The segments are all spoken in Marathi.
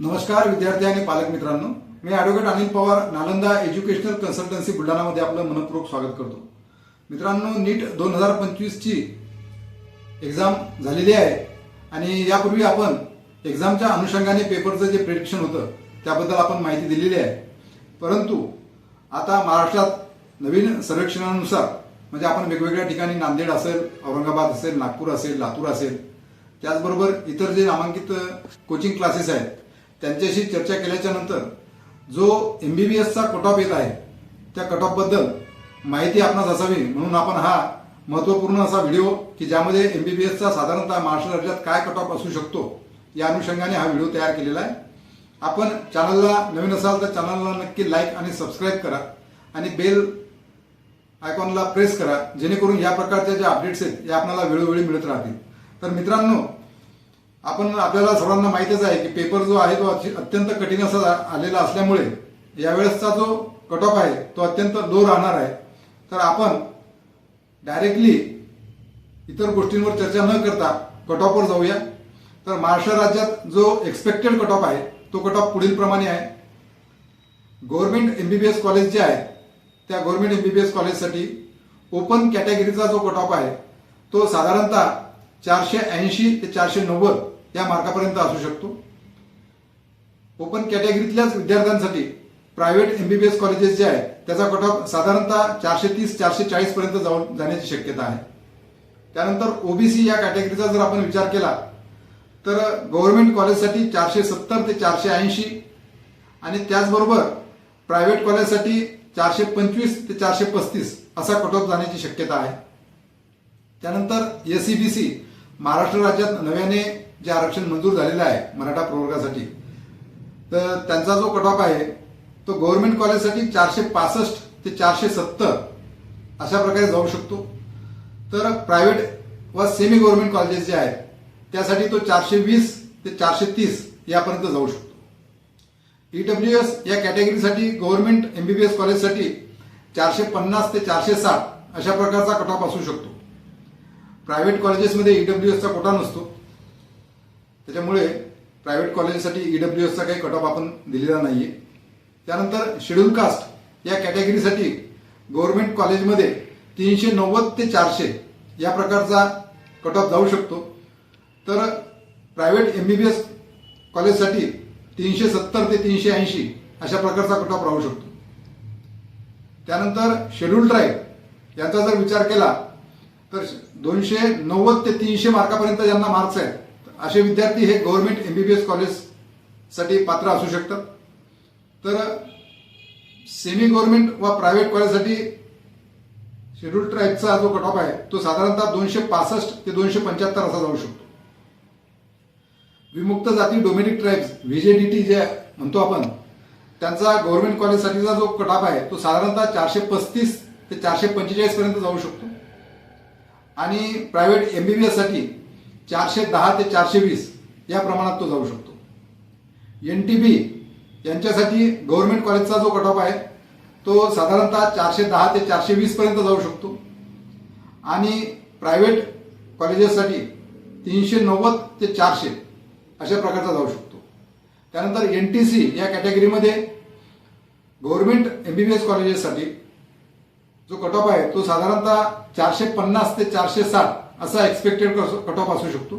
नमस्कार विद्यार्थी आणि पालक मित्रांनो. मी advocate Anil Pawar Nalanda educational consultancy बुलढाणामध्ये आपलं मनपूर्वक स्वागत करतो. मित्रांनो नीट दोन हजार पंचवीसची एक्झाम झालेली आहे आणि यापूर्वी आपण एक्झामच्या अनुषंगाने पेपरचं जे प्रिडिक्शन होतं त्याबद्दल आपण माहिती दिलेली आहे. परंतु आता महाराष्ट्रात नवीन सर्वेक्षणानुसार म्हणजे आपण वेगवेगळ्या ठिकाणी नांदेड असेल औरंगाबाद असेल नागपूर असेल लातूर असेल त्याचबरोबर इतर जे नामांकित कोचिंग क्लासेस आहेत त्यांच्याशी चर्चा केल्याच्यानंतर जो एम बी बी एसचा कट ऑफ येत आहे त्या कट माहिती आपणास असावी. म्हणून आपण हा महत्त्वपूर्ण असा व्हिडिओ की ज्यामध्ये एम बी बी एसचा साधारणतः महाराष्ट्र राज्यात काय कट ऑफ असू शकतो या अनुषंगाने हा व्हिडिओ तयार केलेला आहे. आपण चॅनलला नवीन असाल तर चॅनलला नक्की लाईक आणि सबस्क्राईब करा आणि बेल आयकॉनला प्रेस करा जेणेकरून या प्रकारच्या ज्या अपडेट्स आहेत या आपल्याला वेळोवेळी मिळत राहतील. तर मित्रांनो आपण आपल्याला सर्वांना माहीतच आहे की पेपर जो आहे तो अत्यंत कठीण असा आलेला असल्यामुळे यावेळेसचा जो कट ऑफ आहे तो अत्यंत लो राहणार आहे. तर आपण डायरेक्टली इतर गोष्टींवर चर्चा न करता कट ऑफवर जाऊया. तर महाराष्ट्र राज्यात जो एक्सपेक्टेड कट ऑफ आहे तो कट ऑफ पुढील प्रमाणे आहे. गव्हर्नमेंट एमबीबीएस कॉलेज जे आहे त्या गव्हर्नमेंट एमबीबीएस कॉलेजसाठी ओपन कॅटेगरीचा जो कट ऑफ आहे तो साधारणतः चारशे ऐंशी ते चारशे नव्वद या मार्कापर्यंत असू शकतो. ओपन कॅटेगरीतल्याच विद्यार्थ्यांसाठी प्रायव्हेट एमबीबीएस कॉलेजेस जे आहेत त्याचा कट ऑफ साधारणतः चारशे तीस चारशे चाळीस पर्यंत जाऊन जाण्याची शक्यता आहे. त्यानंतर ओबीसी या कॅटेगरीचा जर आपण विचार केला तर गव्हर्नमेंट कॉलेजसाठी चारशे सत्तर ते चारशे ऐंशी आणि त्याचबरोबर प्रायव्हेट कॉलेजसाठी चारशे पंचवीस ते चारशे पस्तीस असा कट ऑफ जाण्याची शक्यता आहे. त्यानंतर S C B C Maharashtra राज्यात नव्याने जे आरक्षण मंजूर झालेलं आहे मराठा प्रवर्गासाठी तर त्यांचा जो कट ऑफ आहे तो गव्हर्नमेंट कॉलेजसाठी चारशे पासष्ट ते चारशे सत्तर अशा प्रकारे जाऊ शकतो. तर प्रायव्हेट व सेमी गव्हर्नमेंट कॉलेजेस जे आहेत त्यासाठी तो चारशे वीस ते चारशे तीस यापर्यंत जाऊ शकतो. ईडब्ल्यू एस या कॅटेगरीसाठी गव्हर्नमेंट एमबीबीएस कॉलेजसाठी चारशे पन्नास ते चारशे साठ अशा प्रकारचा कट ऑफ असू शकतो. प्रायव्हेट कॉलेजेसमध्ये ईडब्ल्यू एसचा कोटा नसतो. त्याच्यामुळे प्रायव्हेट कॉलेजसाठी ईडब्ल्यू एसचा काही कट ऑफ आपण दिलेला नाहीये. त्यानंतर शेड्यूल कास्ट या कॅटेगरीसाठी गव्हर्नमेंट कॉलेजमध्ये तीनशे नव्वद ते चारशे या प्रकारचा कट ऑफ जाऊ शकतो. तर प्रायव्हेट एमबीबीएस कॉलेजसाठी तीनशे सत्तर ते तीनशे ऐंशी अशा प्रकारचा कट ऑफ राहू शकतो. त्यानंतर शेड्यूल ट्राईब यांचा जर विचार केला तर दोनशे नव्वद ते तीनशे मार्कापर्यंत ज्यांना मार्क्स आहेत असे विद्यार्थी हे गव्हर्नमेंट एमबीबीएस कॉलेजसाठी पात्र असू शकतात. तर सेमी गव्हर्नमेंट व प्रायव्हेट कॉलेजसाठी शेड्यूल ट्राईबचा जो कट ऑफ आहे तो साधारणतः दोनशे पासष्ट ते दोनशे पंच्याहत्तर असा जाऊ शकतो. विमुक्त जाती डोमेनिक ट्राईब्स व्हीजेडीटी जे म्हणतो आपण त्यांचा गव्हर्नमेंट कॉलेजसाठीचा जो कट ऑफ आहे तो साधारणतः चारशे पस्तीस ते चारशे पंचेचाळीस पर्यंत जाऊ शकतो. आणि प्रायव्हेट बी एससाठी चारशे दहा ते चारशे वीस या प्रमाणात तो जाऊ शकतो. एन टी बी यांच्यासाठी गव्हर्नमेंट कॉलेजचा जो कट ऑफ आहे तो साधारणतः चारशे दहा ते चारशे वीसपर्यंत जाऊ शकतो. आणि प्रायव्हेट कॉलेजेससाठी तीनशे नव्वद ते चारशे अशा प्रकारचा जाऊ शकतो. त्यानंतर एन टी सी या कॅटेगरीमध्ये गव्हर्नमेंट एस कॉलेजेससाठी जो कट ऑफ आहे तो साधारणतः चारशे पन्नास ते चारशे साठ असा एक्सपेक्टेड कट ऑफ असू शकतो.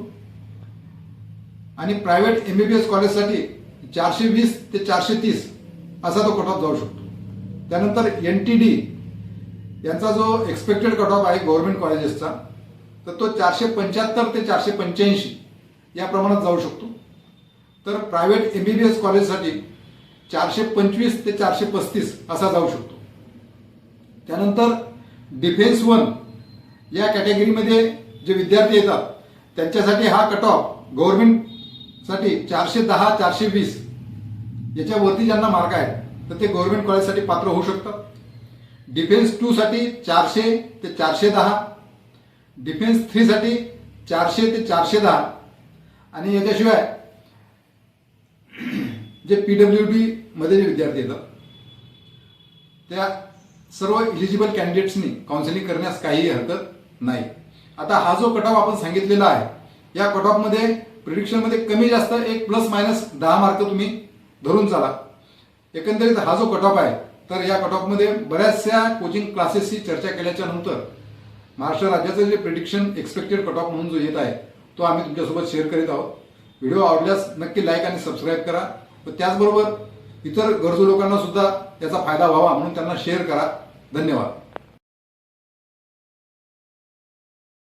आणि प्रायव्हेट एमबीबीएस कॉलेजसाठी चारशे वीस ते चारशे तीस असा तो कट ऑफ जाऊ शकतो. त्यानंतर एन टी डी यांचा जो एक्सपेक्टेड कट ऑफ आहे गव्हर्नमेंट कॉलेजेसचा तर तो चारशे पंच्याहत्तर ते चारशे पंच्याऐंशी या प्रमाणात जाऊ शकतो. तर प्रायव्हेट एमबीबीएस कॉलेजसाठी चारशे पंचवीस ते चारशे पस्तीस असा जाऊ शकतो. त्यानंतर डिफेन्स वन या कॅटेगरीमध्ये जे विद्यार्थी येतात त्यांच्यासाठी हा कट ऑफ गव्हर्नमेंटसाठी चारशे दहा चारशे वीस याच्यावरती ज्यांना मार्क आहेत तर ते गव्हर्नमेंट कॉलेजसाठी पात्र होऊ शकतात. डिफेन्स टूसाठी चारशे ते चारशे दहा डिफेन्स थ्रीसाठी चारशे ते चारशे दहा आणि याच्याशिवाय जे पी डब्ल्यू डीमध्ये जे विद्यार्थी येतात त्या सर्व इलिजिबल कॅन्डिडेट्सनी काउन्सिलिंग करण्यास काहीही हरकत नाही. आता हा जो कट ऑफ आपण सांगितलेला आहे या कट ऑफमध्ये प्रिडिक्शनमध्ये कमी जास्त एक प्लस मायनस दहा मार्क तुम्ही धरून चाला. एकंदरीत हा जो कट ऑफ आहे तर या कट ऑफमध्ये बऱ्याचशा कोचिंग क्लासेसची चर्चा केल्याच्यानंतर महाराष्ट्र राज्याचं जे प्रिडिक्शन एक्सपेक्टेड कट ऑफ म्हणून जो येत आहे तो आम्ही तुमच्यासोबत शेअर करीत आहोत. व्हिडिओ आवडल्यास नक्की लाईक आणि सबस्क्राईब करा. व त्याचबरोबर इतर गरजू लोकांना सुद्धा याचा फायदा व्हावा म्हणून त्यांना शेअर करा. धन्यवाद.